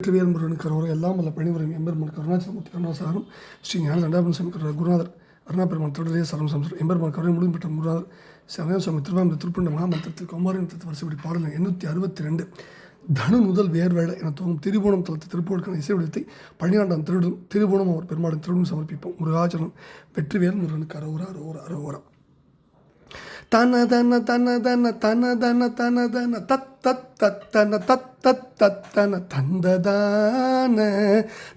வெற்றிவேல் முருகன் கரோரம் எல்லாம் வல்ல பணிபுரியும் எம்பெருமான் கருணாச்சலமூர்த்தி கருணாசாரம் ஸ்ரீ ஞான தண்டாபன் சுவாமி கரு- குருநாதர் அருணாபெருமான் தொடரே சரம் சம்சர் எம்பெருமான் கருணை முடிவு பெற்ற குருநாதர் சமயம் சுவாமி திருவாமூர் திருப்பண்ட மகாமந்திரத்தில் குமாரி நத்தத்து வருஷப்படி பாடல் எண்ணூற்றி அறுபத்தி ரெண்டு தனு முதல் வேர்வேளை என தோணும் திரிபுவனம் தளத்து திருப்பூருக்கான இசை விடத்தை பணியாண்டான் திருடும் திரிபுவனம் அவர் பெருமாளின் திருடும் சமர்ப்பிப்போம். முருகாச்சலம் வெற்றிவேல் முருகனுக்கு அரோரா அரோரா அரோரா. தன தன தன தன தன தன தன தன தத் தத் தத்தன தத் தத் தத்தன தந்ததான.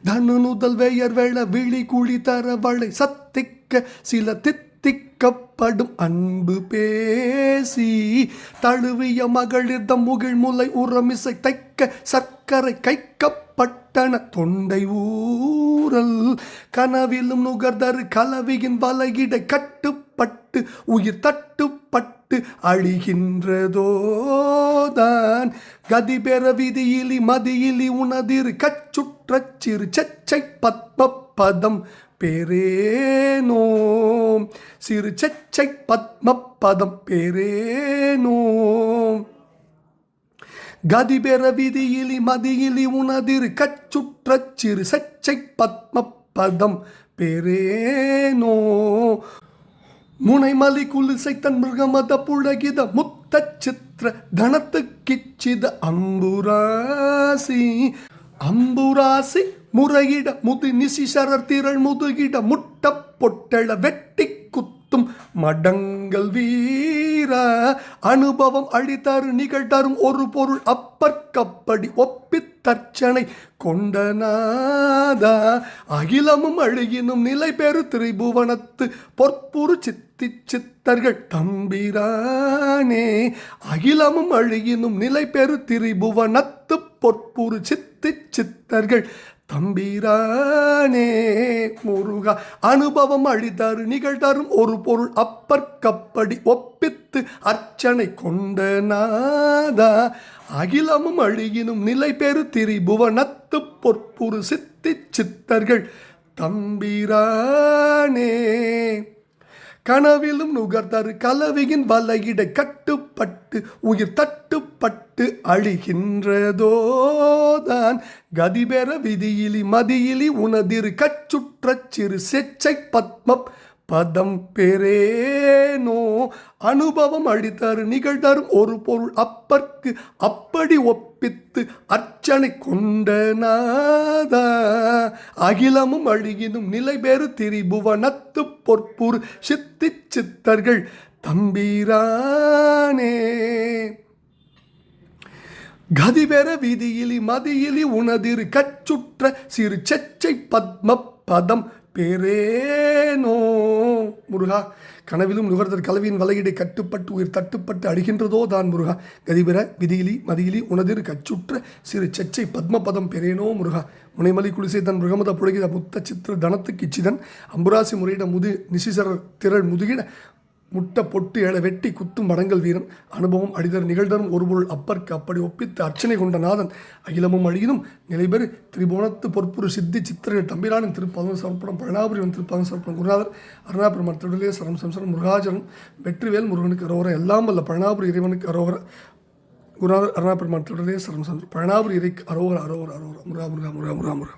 தனு நுதல் வெயர் வெள விழி குழி தர வளை சத்திக்க சில தித்திக்கப்படும் அன்பு பேசி. தழுவிய மகளிர்தம் முகிழ் முலை உரமிசை தைக்க சர்க்கரை கைக்கப் பட்டண தொண்டை ஊரல் கனவிலும் நுகர்தரு கலவியின் வலையிட கட்டுப்பட்டு உயிர் தட்டுப்பட்டு அழிகின்றதோதான். கதி பெற விதியிலி மதியிலி உனதிரு கச்சுற்றச் சிறு செச்சை பத்ம பதம் சிறு செச்சை பத்ம பதம் பேரேனோ கதிபெற விதியிலி மதியிலி உனதிரு கச்சுற்றச் சிறு சச்சை பத்ம பதம் பெரேனோ முனைமலி குலிசை தன் மிருகமத புழகித முத்த சித்திர தனத்து கிச்சித அம்புராசி. அம்புராசி முறையிட முது நிசிசரர் திரள் முதுகிட முட்ட பொட்டள வெட்டி குத்தும் மடங்கள் வீர. அனுபவம் அழித்தாரு நிகழ்த்தாரும் ஒரு பொருள் அப்பற்கப்படி ஒப்பித் தர்ச்சனை கொண்டனாதா அகிலமும் அழுகினும் நிலை பெறு திரிபுவனத்து பொற்புரு சித்த சித்தர்கள் தம்பிரானே அகிலமும் அழியினும் நிலை பெறு திரிபுவனத்து பொற்புரு சித்தி சித்தர்கள் தம்பிரானே. முருகா அனுபவம் அழிதரு நிகழ்தரும் ஒரு பொருள் அப்பற்கப்படி ஒப்பித்து அர்ச்சனை கொண்ட நாதா அகிலமும் அழியினும் நிலை பெறு திரிபுவனத்து பொற்புரு சித்தி சித்தர்கள் தம்பிரானே. கனவிலும் நுகர்தரு கலவியின் வலையிட கட்டுப்பட்டு உயிர் தட்டுப்பட்டு அழிகின்றதோதான் கதிபெற விதியிலி மதியிலி உனதிரு கச்சுற்றச் சிறு செச்சை பத்மப் பதம் பெரேனோ அனுபவம் அழித்தரு நிகழ்தரும் ஒரு பொருள் அப்பற்கு அப்படி ஒப்பித்து அர்ச்சனை கொண்ட நாதா அகிலமும் அழுகினும் நிலை பெறு திரிபுவனத்து பொற்பூர் சித்தி சித்தர்கள் தம்பீரானே. கதிபெற விதியிலி மதியிலி உனதிரு கச்சுற்ற சிறு செச்சை பத்ம பதம் பெரே முருகா. கனவிலும் நுகர்தர் கலவியின் வலையிடை கட்டுப்பட்டு உயிர் தட்டுப்பட்டு அடிகின்றதோ தான் முருகா. கதிபெற விதியிலி மதியிலி உனதிர் கச்சுற்ற சிறு செச்சை பத்மபதம் பெறேனோ முருகா. முனைமலி குளிசை தன் முருகமத புழகித முத்த சித்திர தனத்துக்கு இச்சிதன். அம்புராசி முறையிட முது நிசிசர திரள் முதுகிட முட்டை பொட்டு எழ வெட்டி குத்தும் மடங்கள் வீரன் அனுபவம் அடிதர் நிகழ்தரும் ஒருபொருள் அப்பற்கு அப்படி ஒப்பித்து அர்ச்சனை கொண்ட நாதன். அகிலமும் அழியினும் நிலைபெறு திரிபுவனத்து பொற்புரு சித்தி சித்திரங்கள் தம்பிரானின் திருப்பதம் சமர்ப்பணம் பழனாபுரிவன் திருப்பதம் சமர்ப்பணம் குருநாதர். அருணாபெருமான் திருடலே சரம் சம்சரம் முருகாஜனம் வெற்றிவேல் முருகனுக்கு அரோகர. எல்லாம் வல்ல பழனாபுரி இறைவனுக்கு அரோகர. குருநாதர் அருணாபெருமான் திருடலே சரம் சம்சரம் பழனாபுரி இறைக்கு அரோகர அரோகர அரோகர. முருகா முருகா முருகா முருகா முருகா.